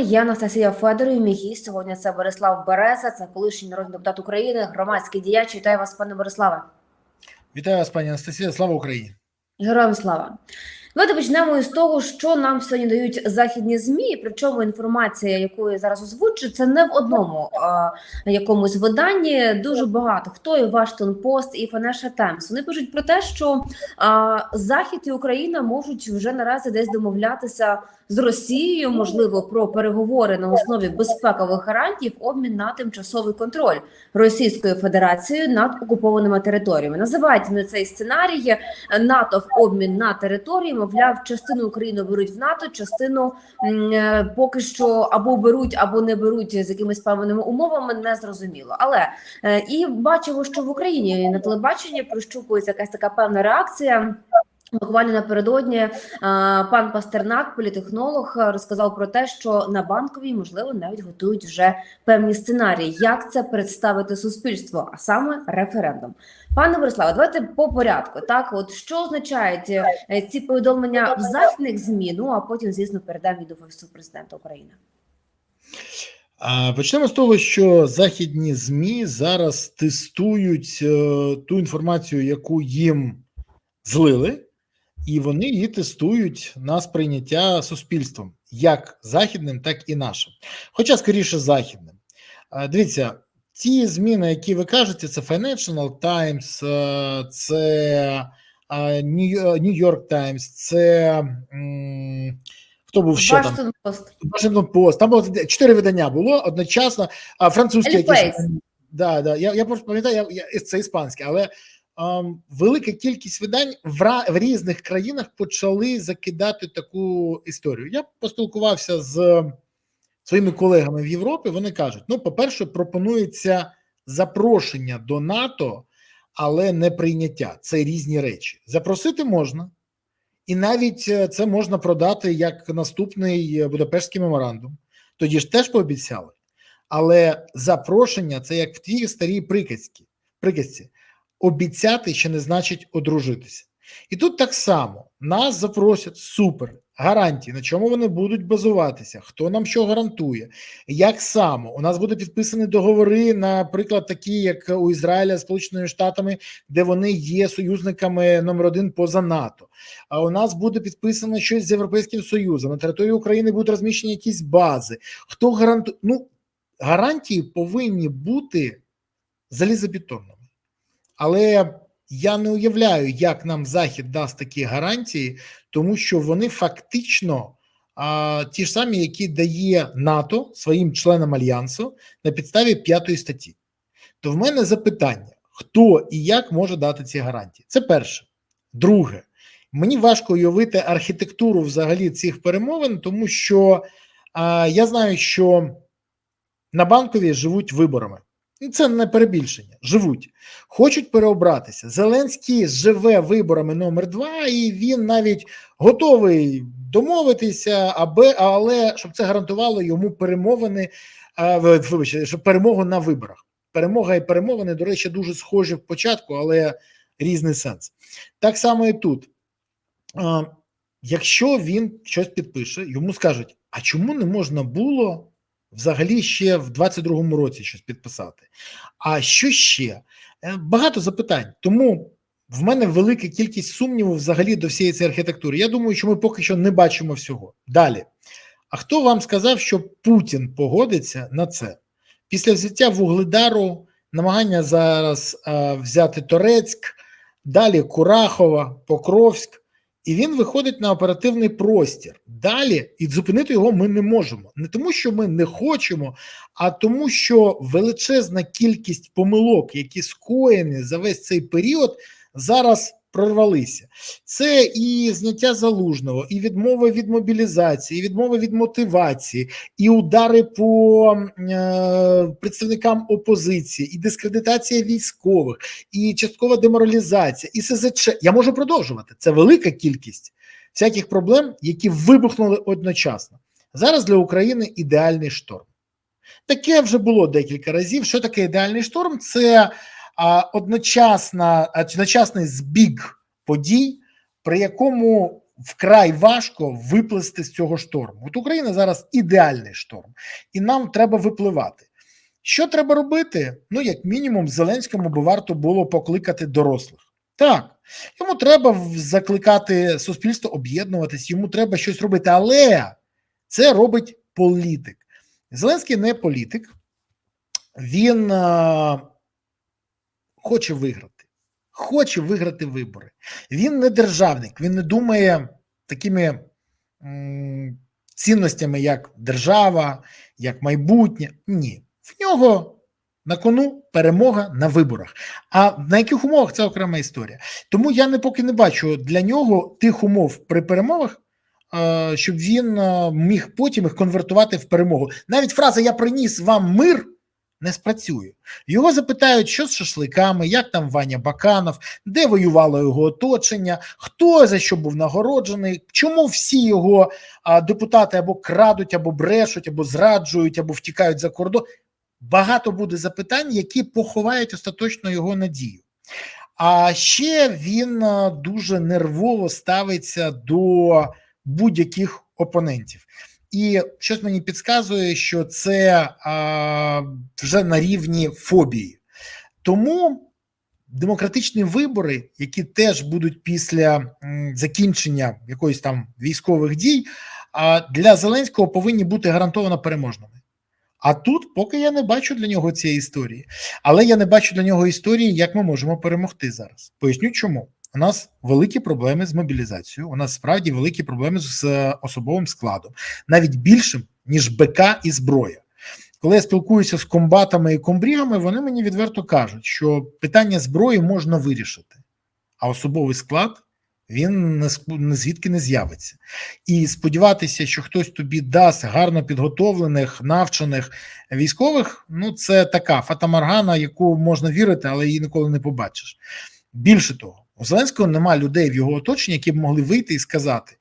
Я Анастасія Федорів, мій гість сьогодні це Борислав Береза, це колишній народний депутат України, громадський діяч. Вітаю вас, пане Бориславе. Вітаю вас, пані Анастасія. Слава Україні! Героям слава. Давайте почнемо із того, що нам сьогодні дають західні змі. Причому інформація, яку я зараз озвучу, це не в одному а, якомусь виданні. Дуже багато хто і Вашингтон Пост, і Financial Times. Вони пишуть про те, що а, Захід і Україна можуть вже наразі десь домовлятися з Росією, можливо, про переговори на основі безпекових гарантій в обмін на тимчасовий контроль Російською Федерацією над окупованими територіями. Називають вони цей сценарій НАТО в обмін на території. Мовляв, частину України беруть в НАТО, частину е, поки що або беруть, або не беруть з якимись певними умовами, не зрозуміло. Але е, і бачимо, що в Україні на телебаченні прощупується якась така певна реакція. Буквально напередодні е, пан Пастернак, політехнолог, розказав про те, що на банковій можливо навіть готують вже певні сценарії, як це представити суспільству, а саме референдум. Пане Бориславе, давайте по порядку. Так, от що означають е, ці повідомлення в західних змі? Ну а потім, звісно, передам від офісу президента України. Почнемо з того, що західні змі зараз тестують е, ту інформацію, яку їм злили, і вони її тестують на сприйняття суспільством, як західним, так і нашим. Хоча скоріше західним. Дивіться, ті зміни, які ви кажете, це Financial Times, е, це New York Times, це хто був ще там? Вашингтон Пост. Вашингтон Пост. Там було чотири видання було одночасно, а французьке якісь. Да, да. Я, я просто пам'ятаю, я, я, це іспанське, але велика кількість видань в, в різних країнах почали закидати таку історію. Я поспілкувався з своїми колегами в Європі. Вони кажуть: ну, по-перше, пропонується запрошення до НАТО, але не прийняття. Це різні речі. Запросити можна. І навіть е, це можна продати як наступний е, Будапештський меморандум. Тоді ж теж пообіцяли. Але запрошення це як в тій старій приказці. приказці. Обіцяти ще не значить одружитися. І тут так само нас запросять супер гарантії, на чому вони будуть базуватися, хто нам що гарантує, як само у нас будуть підписані договори, наприклад, такі, як у Ізраїля з Сполученими Штатами, де вони є союзниками номер один поза НАТО. А у нас буде підписано щось з Європейським Союзом. На території України будуть розміщені якісь бази. Хто гарантує? Ну гарантії повинні бути залізобетонними. Але я не уявляю, як нам Захід дасть такі гарантії, тому що вони фактично а, ті ж самі, які дає НАТО своїм членам альянсу на підставі п'ятої статті. То в мене запитання: хто і як може дати ці гарантії? Це перше. Друге, мені важко уявити архітектуру взагалі цих перемовин, тому що а, я знаю, що на банкові живуть виборами. І це не перебільшення. Живуть, хочуть переобратися. Зеленський живе виборами номер два, і він навіть готовий домовитися, аби але щоб це гарантувало йому перемовини. Вибачте, щоб перемогу на виборах. Перемога і перемовини, до речі, дуже схожі в початку, але різний сенс. Так само і тут. Якщо він щось підпише, йому скажуть: а чому не можна було взагалі ще в 22-му році щось підписати? А що ще? Е, Багато запитань. Тому в мене велика кількість сумнівів взагалі до всієї цієї архітектури. Я думаю, що ми поки що не бачимо всього. Далі. А хто вам сказав, що Путін погодиться на це? Після взяття Вугледару, намагання зараз е, взяти Торецьк, далі Курахова, Покровськ, і він виходить на оперативний простір. Далі і зупинити його ми не можемо. Не тому, що ми не хочемо, а тому, що величезна кількість помилок, які скоєні за весь цей період, зараз прорвалися. Це і зняття залужного, і відмова від мобілізації, і відмова від мотивації, і удари по е, представникам опозиції, і дискредитація військових, і часткова деморалізація, і СЗЧ. Я можу продовжувати. Це велика кількість всяких проблем, які вибухнули одночасно. Зараз для України ідеальний шторм. Таке вже було декілька разів. Що таке ідеальний шторм? Це одночасна, одночасний збіг подій, при якому вкрай важко виплисти з цього шторму. От Україна зараз ідеальний шторм, і нам треба випливати. Що треба робити? Ну, як мінімум, Зеленському би варто було покликати дорослих. Так, йому треба закликати суспільство об'єднуватись, йому треба щось робити, але це робить політик. Зеленський не політик, він е, хоче виграти. Хоче виграти вибори. Він не державник, він не думає такими цінностями, як держава, як майбутнє. Ні. В нього на кону перемога на виборах. А на яких умовах це окрема історія. Тому я не поки не бачу для нього тих умов при перемогах, е, щоб він е, міг потім їх конвертувати в перемогу. Навіть фраза Я приніс вам мир не спрацює. Його запитають, що з шашликами, як там Ваня Баканов, де воювало його оточення, хто за що був нагороджений, чому всі його а, депутати або крадуть, або брешуть, або зраджують, або втікають за кордон. Багато буде запитань, які поховають остаточно його надію. А ще він дуже нервово ставиться до будь-яких опонентів. І щось мені підказує, що це а, вже на рівні фобії. Тому демократичні вибори, які теж будуть після закінчення якоїсь там військових дій, а для Зеленського повинні бути гарантовано переможними. А тут поки я не бачу для нього цієї історії. Але я не бачу для нього історії, як ми можемо перемогти зараз. Поясню, чому. У нас великі проблеми з мобілізацією. У нас справді великі проблеми з е, особовим складом, навіть більшим ніж БК і зброя. Коли я спілкуюся з комбатами і комбрігами, вони мені відверто кажуть, що питання зброї можна вирішити, а особовий склад він звідки не з'явиться. І сподіватися, що хтось тобі дасть гарно підготовлених, навчених військових, ну це така фатамаргана, яку можна вірити, але її ніколи не побачиш. Більше того, у Зеленського немає людей в його оточенні, які б могли вийти і сказати: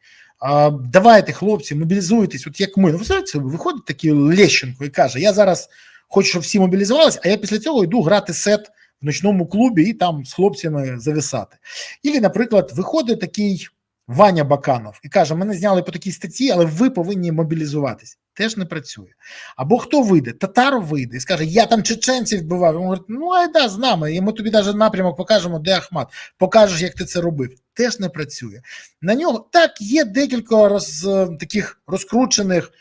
давайте, хлопці, мобілізуйтесь, от як ми. Ну, знаєте, виходить такий Лещенко і каже: Я зараз хочу, щоб всі мобілізувалися, а я після цього йду грати сет в ночному клубі і там з хлопцями зависати. Ілі, наприклад, виходить такий Ваня Баканов і каже: Мене зняли по такій статті, але ви повинні мобілізуватись. Теж не працює. Або хто вийде? Татаров вийде і скаже: Я там чеченців вбивав. Він говорить, ну айда з нами, і ми тобі навіть напрямок покажемо, де Ахмат, покажеш, як ти це робив. Теж не працює. На нього так є декілька роз, е, таких розкручених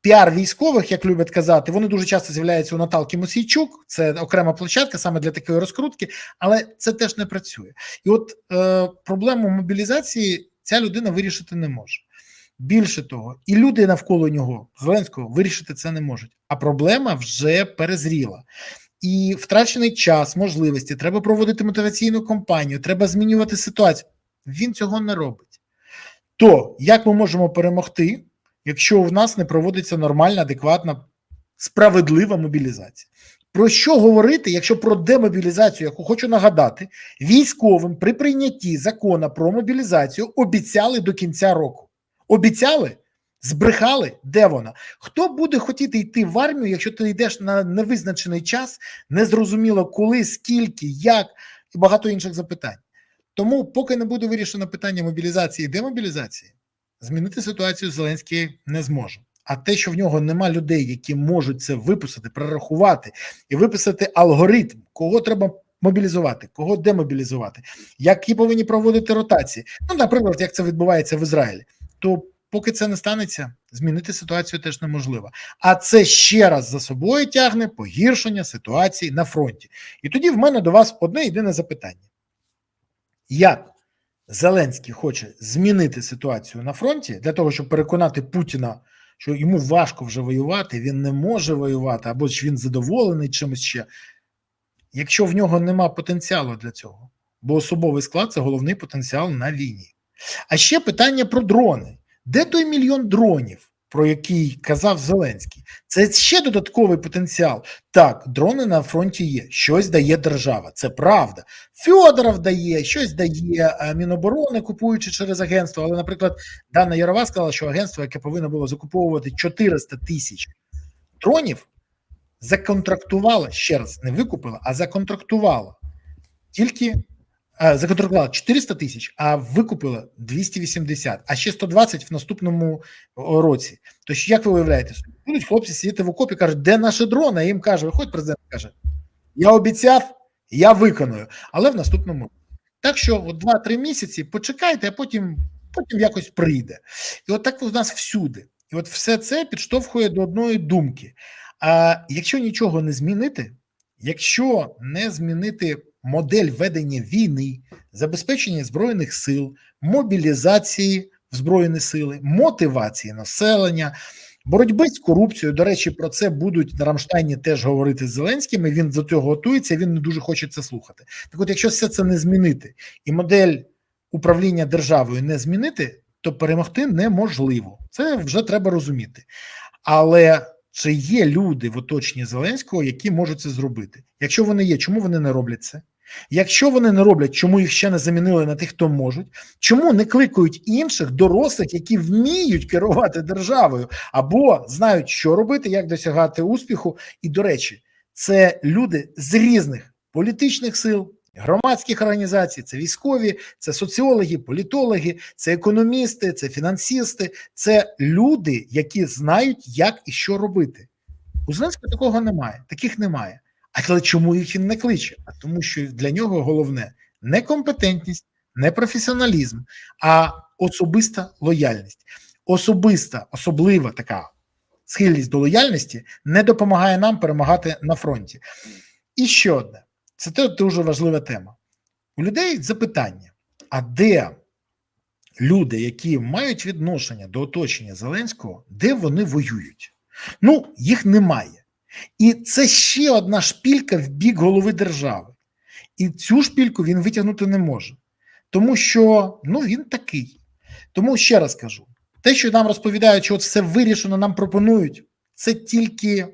піар військових, як люблять казати. Вони дуже часто з'являються у Наталки Мосійчук. Це окрема площадка саме для такої розкрутки, але це теж не працює. І от е, проблему мобілізації ця людина вирішити не може. Більше того, і люди навколо нього Зеленського вирішити це не можуть. А проблема вже перезріла. І втрачений час, можливості, треба проводити мотиваційну кампанію, треба змінювати ситуацію. Він цього не робить. То як ми можемо перемогти, якщо в нас не проводиться нормальна, адекватна, справедлива мобілізація? Про що говорити, якщо про демобілізацію, яку хочу нагадати, військовим при прийнятті закону про мобілізацію обіцяли до кінця року? Обіцяли? Збрехали? Де вона? Хто буде хотіти йти в армію, якщо ти йдеш на невизначений час, незрозуміло коли, скільки, як і багато інших запитань. Тому, поки не буде вирішено питання мобілізації і демобілізації, змінити ситуацію Зеленський не зможе. А те, що в нього нема людей, які можуть це виписати, прорахувати і виписати алгоритм, кого треба мобілізувати, кого демобілізувати, які повинні проводити ротації. Ну, наприклад, як це відбувається в Ізраїлі, то поки це не станеться, змінити ситуацію теж неможливо. А це ще раз за собою тягне погіршення ситуації на фронті. І тоді в мене до вас одне єдине запитання: як Зеленський хоче змінити ситуацію на фронті для того, щоб переконати Путіна, що йому важко вже воювати, він не може воювати, або ж він задоволений чимось ще, якщо в нього нема потенціалу для цього, бо особовий склад це головний потенціал на війні. А ще питання про дрони. Де той мільйон дронів, про який казав Зеленський? Це ще додатковий потенціал. Так, дрони на фронті є, щось дає держава, це правда. Фьодоров дає, щось дає е, Міноборони, купуючи через агентство. Але, наприклад, Дана Ярова сказала, що агентство, яке повинно було закуповувати 400 тисяч дронів, законтрактувало ще раз, не викупило, а законтрактувало тільки е, законтрактували 400 тисяч, а викупили 280, а ще 120 в наступному році. Тож, як ви уявляєте, будуть хлопці сидіти в окопі, кажуть, де наші дрони? Їм каже, виходить президент, каже: Я обіцяв, я виконую, але в наступному. Так що от 2-3 місяці почекайте, а потім, потім якось прийде. І от так у нас всюди. І от все це підштовхує до одної думки. А якщо нічого не змінити, якщо не змінити модель ведення війни, забезпечення збройних сил, мобілізації в збройні сили, мотивації населення, боротьби з корупцією. До речі, про це будуть на Рамштайні теж говорити з Зеленським. і Він до цього готується. Він не дуже хоче це слухати. Так, от, якщо все це не змінити, і модель управління державою не змінити, то перемогти неможливо. Це вже треба розуміти. Але чи є люди в оточенні Зеленського, які можуть це зробити? Якщо вони є, чому вони не роблять це? Якщо вони не роблять, чому їх ще не замінили на тих, хто можуть? Чому не кликають інших дорослих, які вміють керувати державою, або знають, що робити, як досягати успіху? І до речі, це люди з різних політичних сил, громадських організацій, це військові, це соціологи, політологи, це економісти, це фінансисти, це люди, які знають, як і що робити. У Зеленського такого немає, таких немає. Але чому їх він не кличе? А тому, що для нього головне не компетентність, не професіоналізм, а особиста лояльність. Особиста, особлива така схильність до лояльності не допомагає нам перемагати на фронті. І ще одне: це дуже важлива тема. У людей запитання: а де люди, які мають відношення до оточення Зеленського, де вони воюють? Ну, їх немає. І це ще одна шпілька в бік голови держави. І цю шпільку він витягнути не може. Тому що ну, він такий. Тому ще раз кажу: те, що нам розповідають, що от все вирішено, нам пропонують, це тільки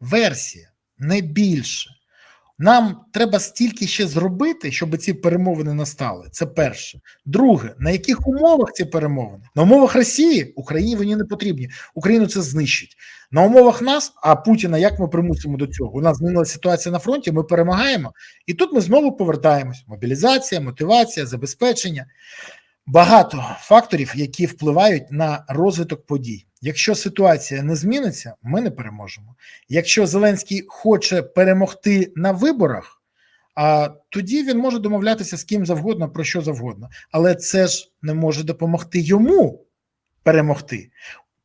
версія, не більше. Нам треба стільки ще зробити, щоб ці перемовини настали. Це перше. Друге, на яких умовах ці перемовини? На умовах Росії Україні вони не потрібні. Україну це знищить. На умовах нас, а Путіна як ми примусимо до цього? У нас змінилася ситуація на фронті, ми перемагаємо, і тут ми знову повертаємось: мобілізація, мотивація, забезпечення. Багато факторів, які впливають на розвиток подій. Якщо ситуація не зміниться, ми не переможемо. Якщо Зеленський хоче перемогти на виборах, а тоді він може домовлятися з ким завгодно про що завгодно, але це ж не може допомогти йому перемогти.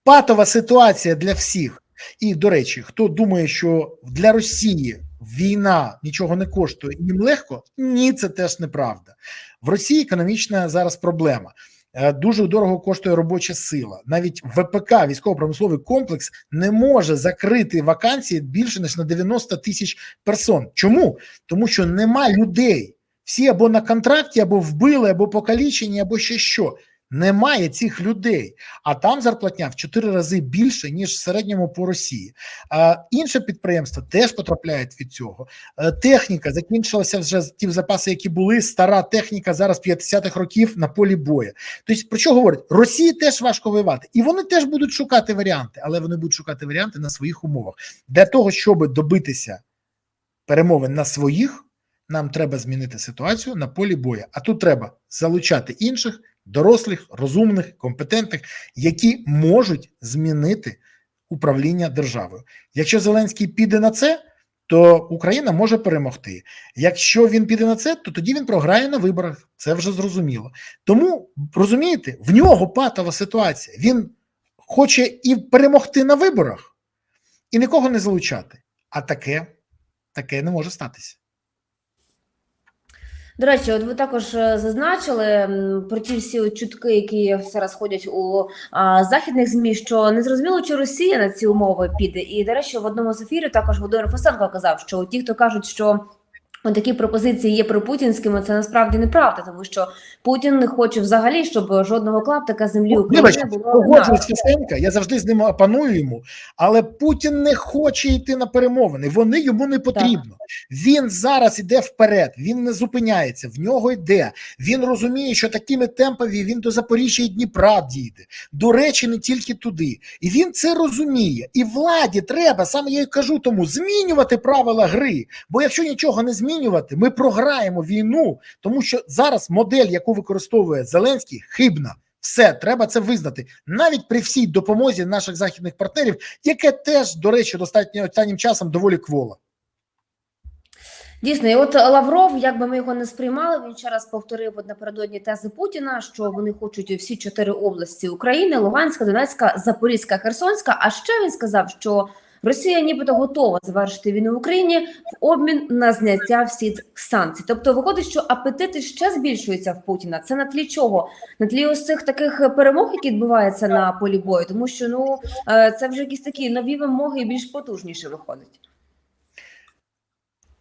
Патова ситуація для всіх. І до речі, хто думає, що для Росії війна нічого не коштує їм легко, ні, це теж неправда. В Росії економічна зараз проблема. Е, Дуже дорого коштує робоча сила. Навіть ВПК, військово-промисловий комплекс, не може закрити вакансії більше ніж на 90 тисяч персон. Чому? Тому що нема людей. Всі або на контракті, або вбили, або покалічені, або ще що. Немає цих людей, а там зарплатня в 4 рази більше ніж в середньому по Росії. А інші підприємства теж потрапляють від цього. Е, Техніка закінчилася вже ті запаси, які були. Стара техніка зараз 50-х років на полі бою. Тобто, про що говорять? Росії теж важко воювати, і вони теж будуть шукати варіанти, але вони будуть шукати варіанти на своїх умовах для того, щоб добитися перемовин на своїх. Нам треба змінити ситуацію на полі бою. А тут треба залучати інших дорослих, розумних, компетентних, які можуть змінити управління державою. Якщо Зеленський піде на це, то Україна може перемогти. Якщо він піде на це, то тоді він програє на виборах. Це вже зрозуміло. Тому розумієте, в нього патова ситуація. Він хоче і перемогти на виборах, і нікого не залучати. А таке, таке не може статися. До речі, от ви також е, зазначили про ті всі чутки, які зараз ходять у а, західних змі, що не зрозуміло, чи Росія на ці умови піде. І до речі, в одному з ефірів також Володимир Фасенко казав, що ті, хто кажуть, що такі пропозиції є пропутінськими, це насправді неправда, тому що Путін не хоче взагалі, щоб жодного клаптика землі України було Фісенка, я завжди з ним опаную йому, але Путін не хоче йти на перемовини. Вони йому не потрібно. Він зараз іде вперед, він не зупиняється, в нього йде. Він розуміє, що такими темпами він до Запоріжжя і Дніпра дійде. До речі, не тільки туди. І він це розуміє. І владі треба, саме я й кажу тому, змінювати правила гри. Бо якщо нічого не змінюється, змінювати, ми програємо війну, тому що зараз модель, яку використовує Зеленський, хибна. Все, треба це визнати навіть при всій допомозі наших західних партнерів, яке теж, до речі, достатньо останнім часом доволі кволо. Дійсно, і от Лавров, як би ми його не сприймали, він ще раз повторив напередодні тези Путіна, що вони хочуть всі чотири області України: Луганська, Донецька, Запорізька, Херсонська. А ще він сказав, що Росія нібито готова завершити війну в Україні в обмін на зняття всіх санкцій. Тобто, виходить, що апетити ще збільшуються в Путіна. Це на тлі чого? На тлі ось цих таких перемог, які відбуваються на полі бою, тому що ну е, це вже якісь такі нові вимоги і більш потужніше виходить.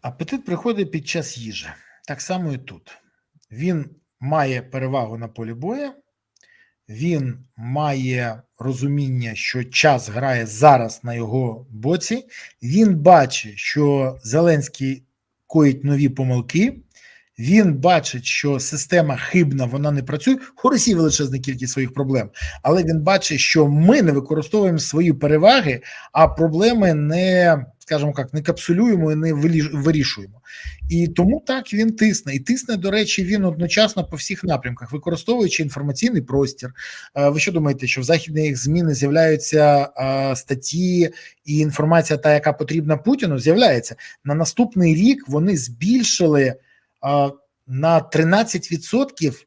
Апетит приходить під час їжі. Так само і тут. Він має перевагу на полі бою, він має розуміння, що час грає зараз на його боці. Він бачить, що Зеленський коїть нові помилки. Він бачить, що система хибна, вона не працює. У Росії величезна кількість своїх проблем, але він бачить, що ми не використовуємо свої переваги, а проблеми не, скажімо як, не капсулюємо і не вирішуємо. І тому так він тисне. І тисне, до речі, він одночасно по всіх напрямках, використовуючи інформаційний простір. Е, Ви що думаєте, що в західних ЗМІ не з'являються е, статті і інформація, та яка потрібна Путіну, з'являється на наступний рік. Вони збільшили на 13%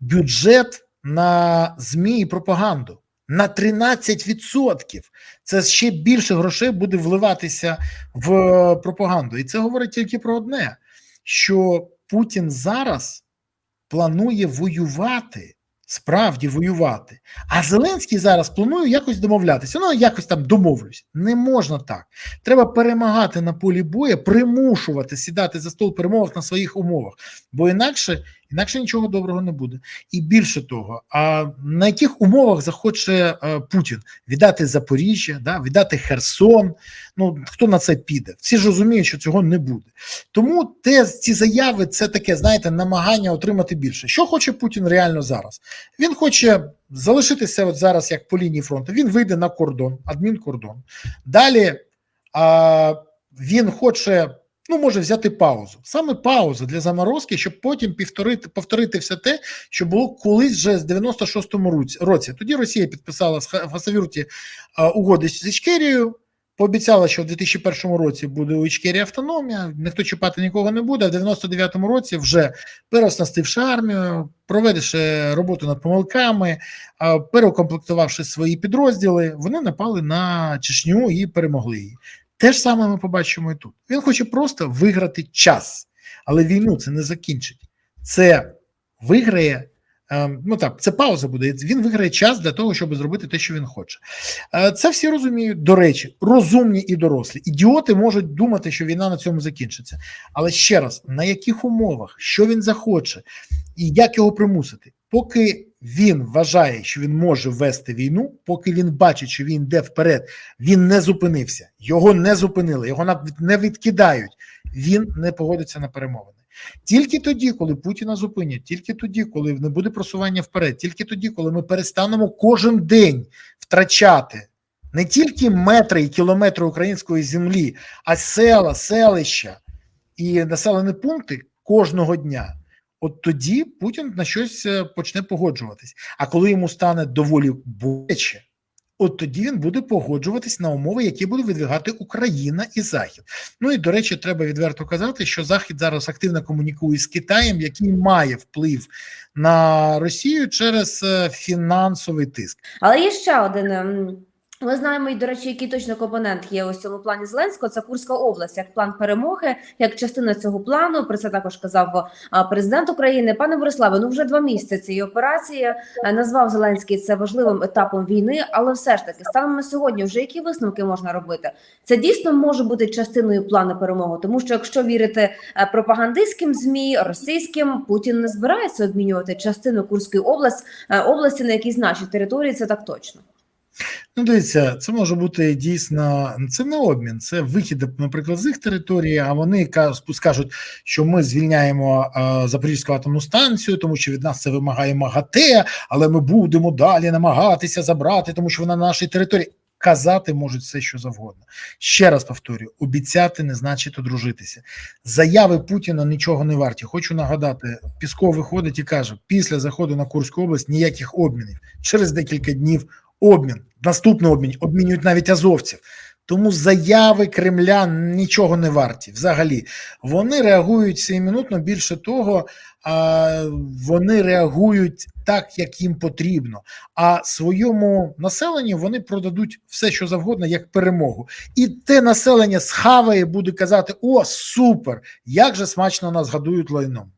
бюджет на ЗМІ і пропаганду. На 13%. Це ще більше грошей буде вливатися в пропаганду. І це говорить тільки про одне: що Путін зараз планує воювати, справді воювати. А Зеленський зараз планує якось домовлятися. Ну, якось там домовлюсь. Не можна так. Треба перемагати на полі бою, примушувати сідати за стол перемовок на своїх умовах, бо інакше, інакше нічого доброго не буде. І більше того, а на яких умовах захоче е, Путін віддати Запоріжжя, да, віддати Херсон? Ну хто на це піде? Всі ж розуміють, що цього не буде. Тому те, ці заяви це таке, знаєте, намагання отримати більше. Що хоче Путін реально зараз? Він хоче залишитися от зараз як по лінії фронту. Він вийде на кордон, адмінкордон. Далі а, він хоче. Ну, може взяти паузу. Саме пауза для заморозки, щоб потім повторити, повторити все те, що було колись вже з 96-му році-. Тоді Росія підписала в Хасавюрті угоди з Ічкерією, пообіцяла, що в 2001 році буде у Ічкерії автономія, ніхто чіпати нікого не буде. А в 99-му році вже переоснастивши армію, проведивши роботу над помилками, переукомплектувавши свої підрозділи, вони напали на Чечню і перемогли її. Те ж саме ми побачимо і тут. Він хоче просто виграти час, але війну це не закінчить. Це виграє. ем, Ну так, це пауза буде. Він виграє час для того, щоб зробити те, що він хоче. Е, Це всі розуміють. До речі, розумні і дорослі. Ідіоти можуть думати, що війна на цьому закінчиться. Але ще раз, на яких умовах, що він захоче, і як його примусити, поки він вважає, що він може вести війну, поки він бачить, що він йде вперед, він не зупинився, його не зупинили, його не відкидають. Він не погодиться на перемовини. Тільки тоді, коли Путіна зупинять, тільки тоді, коли не буде просування вперед, тільки тоді, коли ми перестанемо кожен день втрачати не тільки метри і кілометри української землі, а села, селища і населені пункти кожного дня. От тоді Путін на щось е, почне погоджуватись. А коли йому стане доволі боляче, от тоді він буде погоджуватись на умови, які буде видвигати Україна і Захід. Ну і до речі, треба відверто казати, що Захід зараз активно комунікує з Китаєм, який має вплив на Росію через е, фінансовий тиск. Але є ще один. Ми знаємо, і до речі, який точно компонент є ось цьому плані Зеленського. Це Курська область, як план перемоги, як частина цього плану. Про це також казав президент України. Пане Бориславе, ну вже два місяці цієї операції Е, назвав Зеленський це важливим етапом війни. Але все ж таки, станом на сьогодні, вже які висновки можна робити? Це дійсно може бути частиною плану перемоги, тому що якщо вірити е, пропагандистським змі російським, Путін не збирається обмінювати частину Курської області, е, області на якісь наші території. Це так точно. Ну, дивіться, це може бути дійсно це не обмін, це вихід, наприклад, з їх території. А вони скажуть, що ми звільняємо е, Запорізьку атомну станцію, тому що від нас це вимагає МАГАТЕ, але ми будемо далі намагатися забрати, тому що вона на нашій території. казати можуть все, що завгодно. Ще раз повторюю: обіцяти не значить одружитися. Заяви Путіна нічого не варті. Хочу нагадати, Пісков виходить і каже: після заходу на Курську область ніяких обмінів. Через декілька днів обмін, наступний обмін, обмінюють навіть азовців. Тому заяви Кремля нічого не варті. Взагалі, вони реагують сиюминутно. Більше того, вони реагують так, як їм потрібно. А своєму населенню вони продадуть все, що завгодно, як перемогу. І те населення схаває, буде казати: О, супер! Як же смачно нас гадують лайном.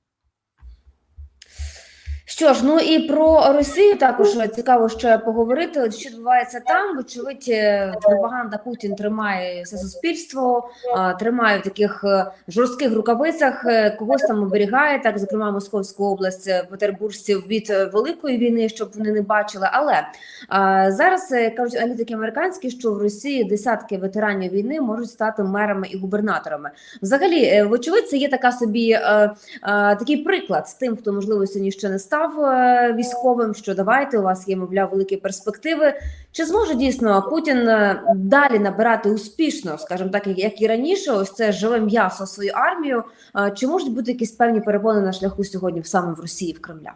Що ж, ну і про Росію також цікаво ще поговорити. Що відбувається там? Вочевидь, е, пропаганда Путін тримає все суспільство, тримає в таких е, жорстких рукавицях, е, когось там оберігає, так зокрема Московську область е, петербуржців від е, великої війни, щоб вони не бачили. Але зараз е, кажуть аналітики американські, що в Росії десятки ветеранів війни можуть стати мерами і губернаторами. Взагалі, е, вочевидь, це є така собі е, е, такий приклад тим, хто можливо сьогодні ще не став е, військовим. Що давайте у вас є, мовляв, великі перспективи. Чи зможе дійсно Путін е, далі набирати успішно, скажімо так, як- як і раніше, ось це живе м'ясо свою армію? Е, Чи можуть бути якісь певні перепони на шляху сьогодні саме в Росії в Кремля?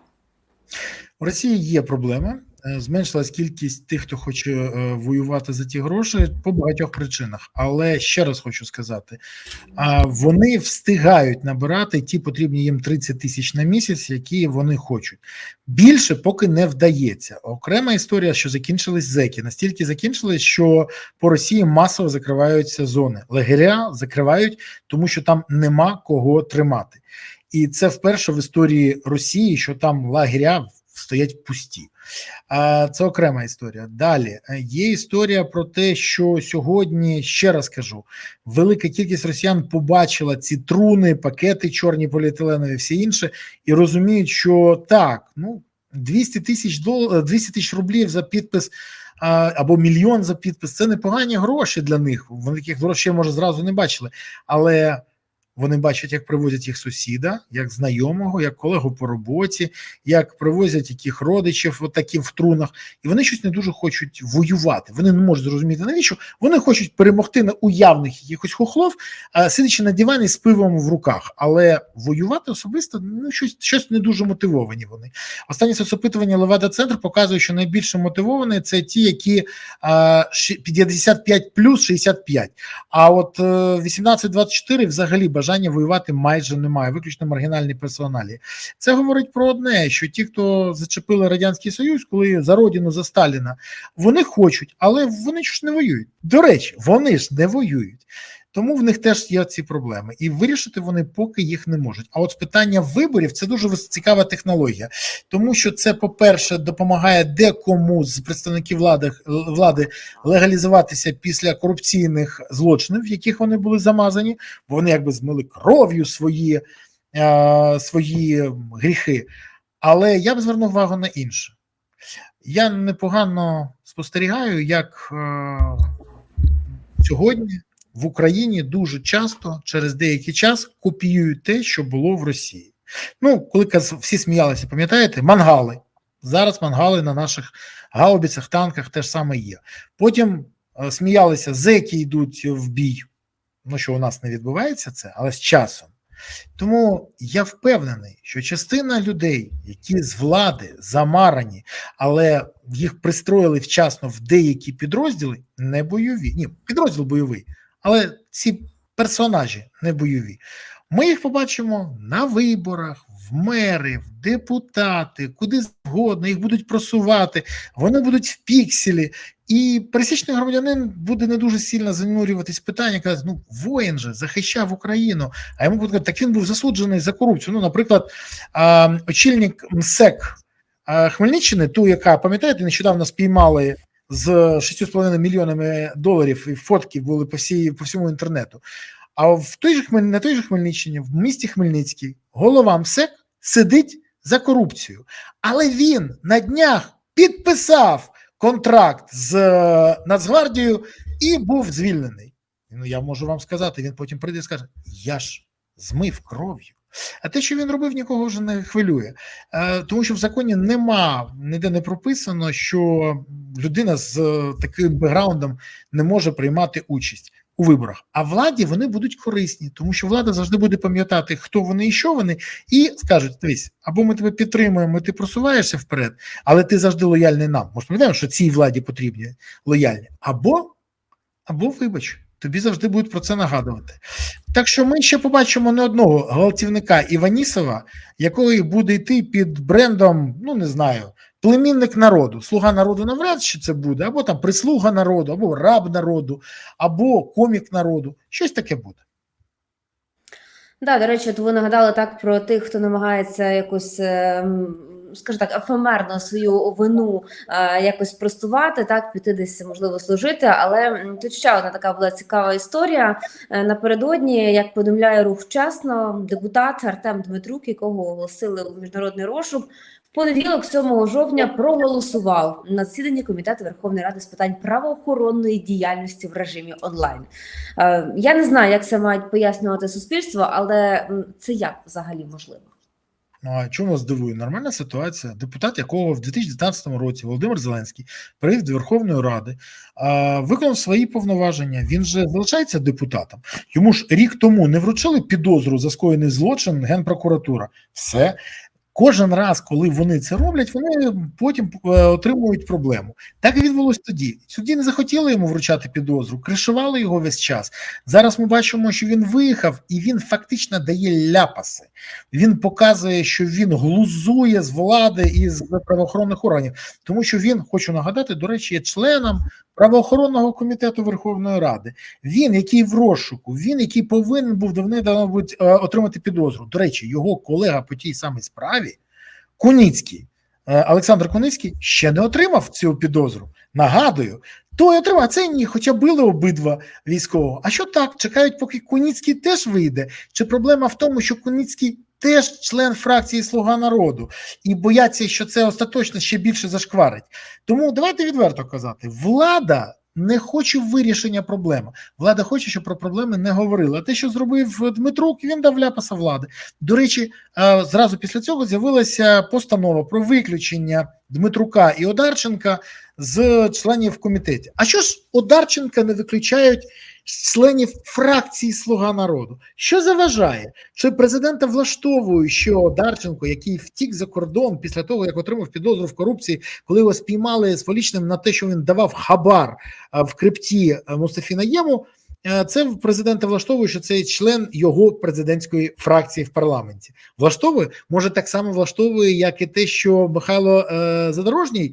У Росії є проблеми. Е, Зменшилась кількість тих, хто хоче е, воювати за ті гроші по багатьох причинах. Але ще раз хочу сказати: вони встигають набирати ті потрібні їм 30 тисяч на місяць, які вони хочуть. Більше поки не вдається. Окрема історія, що закінчились зеки. Настільки закінчились, що по Росії масово закриваються зони. Лагеря закривають, тому що там нема кого тримати. І це вперше в історії Росії, що там лагеря стоять пусті. Це окрема історія. Далі е, є історія про те, що сьогодні ще раз кажу: велика кількість росіян побачила ці труни, пакети чорні поліетиленові, всі інше, і розуміють, що так, ну 200 тисяч дол... 200 тисяч рублів за підпис. Або мільйон за підпис це непогані гроші для них. Вони таких грошей може зразу не бачили, але вони бачать, як привозять їх сусіда, як знайомого, як колегу по роботі, як привозять яких родичів, от в трунах, і вони щось не дуже хочуть воювати. Вони не можуть зрозуміти навіщо. Вони хочуть перемогти на уявних якихось хохлов, сидячи на дивані з пивом в руках. Але воювати особисто ну щось щось не дуже мотивовані. Вони останнє соцопитування Левада Центр показує, що найбільше мотивовані це ті, які а, ши- 55 плюс 65. А от е, 18-24 взагалі бажання воювати майже немає, виключно маргінальні персоналі. Це говорить про одне: що ті, хто зачепили радянський союз, коли за родину за Сталіна, вони хочуть, але вони ж не воюють. До речі, вони ж не воюють. Тому в них теж є ці проблеми, і вирішити вони поки їх не можуть. А от питання виборів це дуже цікава технологія, тому що це, по-перше, допомагає декому з представників влади влади легалізуватися після корупційних злочинів, в яких вони були замазані, бо вони якби змили кров'ю свої, е, свої гріхи. Але я б звернув увагу на інше. Я непогано спостерігаю, як е, сьогодні в Україні дуже часто через деякий час копіюють те, що було в Росії. Ну, коли всі сміялися, пам'ятаєте, мангали. Зараз мангали на наших гаубицях, танках теж саме є. Потім е, сміялися, зеки йдуть в бій. Ну, що у нас не відбувається це, але з часом. Тому я впевнений, що частина людей, які з влади замарані, але їх пристроїли вчасно в деякі підрозділи, не бойові. Ні, підрозділ бойовий, але ці персонажі не бойові. Ми їх побачимо на виборах, в мери, в депутати, куди завгодно, їх будуть просувати, вони будуть в пікселі. І пересічний громадянин буде не дуже сильно занурюватись питання, казати, ну воїн же захищав Україну. А йому будуть так він був засуджений за корупцію. Ну, наприклад, очільник МСЕК Хмельниччини, ту, яка пам'ятаєте, нещодавно спіймали з 6,5 мільйонами доларів, і фотки були по всій по всьому інтернету. А в той же на той же Хмельниччині, в місті Хмельницький, голова МСЕК сидить за корупцію. Але він на днях підписав контракт з е, Нацгвардією і був звільнений. Ну, я можу вам сказати, він потім прийде і скаже: Я ж змив кров'ю. А те, що він робив, нікого вже не хвилює, е, тому що в законі нема ніде не прописано, що людина з е, таким бекграундом не може приймати участь у виборах. А владі вони будуть корисні, тому що влада завжди буде пам'ятати, хто вони і що вони, і скажуть: дивись, або ми тебе підтримуємо, і ти просуваєшся вперед, але ти завжди лояльний нам. Ми ж пам'ятаємо, що цій владі потрібні лояльні, або, або вибач. Тобі завжди будуть про це нагадувати. Так що ми ще побачимо не одного гвалтівника Іванісова, який буде йти під брендом, ну не знаю, племінник народу. Слуга народу навряд чи це буде, або там прислуга народу, або раб народу, або комік народу. Щось таке буде. Да, до речі, от ви нагадали так про тих, хто намагається якось. Скажу так, ефемерно свою вину е, якось простувати, так піти десь можливо служити. Але тут ще одна така була цікава історія. Е, напередодні, як повідомляє рух вчасно, депутат Артем Дмитрук, якого оголосили у міжнародний розшук, в понеділок, 7 жовтня, проголосував на засіданні комітету Верховної Ради з питань правоохоронної діяльності в режимі онлайн. Е, Я не знаю, як це мають пояснювати суспільство, але це як взагалі можливо? Ну, чому вас дивую? Нормальна ситуація. Депутат, якого в 2019 році Володимир Зеленський привів до Верховної Ради, виконав свої повноваження. Він же залишається депутатом. Йому ж рік тому не вручили підозру за скоєний злочин Генпрокуратура. Все. Кожен раз, коли вони це роблять, вони потім е, отримують проблему. Так і відбулось тоді. Судді не захотіли йому вручати підозру, кришували його весь час. Зараз ми бачимо, що він виїхав і він фактично дає ляпаси. Він показує, що він глузує з влади і з правоохоронних органів, тому що він, хочу нагадати, до речі, є членом правоохоронного комітету Верховної Ради. Він, який в розшуку, він, який повинен був давно е, отримати підозру. До речі, його колега по тій самій справі, Куніцький, е, Олександр Куницький, ще не отримав цю підозру. Нагадую, той отримав, це ні, хоча били обидва військового. А що так? Чекають, поки Куніцький теж вийде? Чи проблема в тому, що Куніцький теж член фракції Слуга народу і бояться, що це остаточно ще більше зашкварить? Тому давайте відверто казати: влада. Не хоче вирішення проблеми. Влада хоче, щоб про проблеми не говорили. А те, що зробив Дмитрук, він дав ляпаса влади. До речі, е, зразу після цього з'явилася постанова про виключення Дмитрука і Одарченка з членів комітету. А що ж Одарченка не виключають членів фракції Слуга народу? Що заважає? Чи президента влаштовує, що Одарченко, який втік за кордон після того, як отримав підозру в корупції, коли його спіймали з полічним на те, що він давав хабар в крипті а, Мустафі Наєму, е, це президента влаштовує, що це член його президентської фракції в парламенті. Влаштовує, може так само влаштовує, як і те, що Михайло е, Задорожній, е,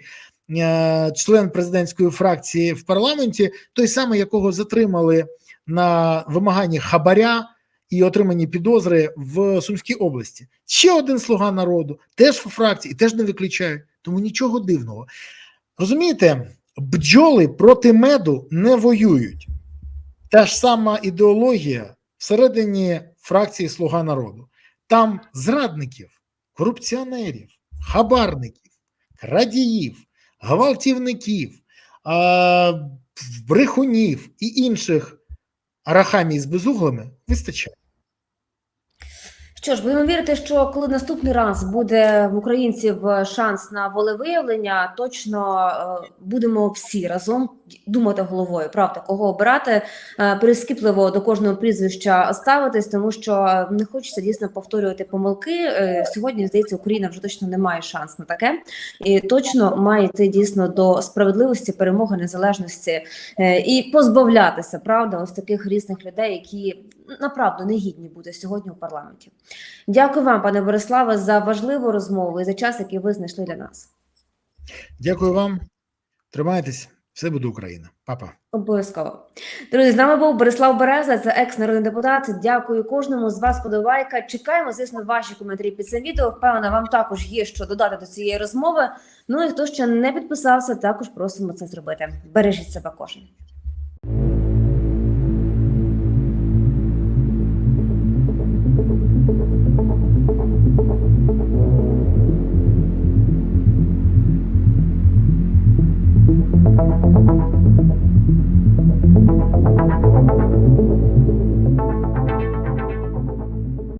член президентської фракції в парламенті, той самий, якого затримали на вимаганні хабаря і отримані підозри в Сумській області. Ще один слуга народу, теж в фракції, теж не виключають. Тому нічого дивного. Розумієте, бджоли проти меду не воюють. Та ж сама ідеологія всередині фракції Слуга народу. Там зрадників, корупціонерів, хабарників, крадіїв, гвалтівників, брехунів і інших арахамій з безуглими вистачає. Що ж, будемо вірити, що коли наступний раз буде в українців шанс на волевиявлення, точно е, будемо всі разом думати головою, правда, кого обирати, е, прискіпливо до кожного прізвища ставитись, тому що не хочеться дійсно повторювати помилки. Е, Сьогодні здається, Україна вже точно не має шанс на таке, і точно має йти дійсно до справедливості, перемоги, незалежності е, і позбавлятися правда, ось таких різних людей, які направду не гідні бути сьогодні у парламенті. Дякую вам, пане Бориславе, за важливу розмову і за час, який ви знайшли для нас. Дякую вам. Тримайтесь, все буде Україна. Папа. Обов'язково. Друзі, з нами був Борислав Береза, це екс-народний депутат. Дякую кожному з вас. Подобайка. Чекаємо, звісно, ваші коментарі під цим відео. Впевнена, вам також є що додати до цієї розмови. Ну і хто ще не підписався, також просимо це зробити. Бережіть себе кожен.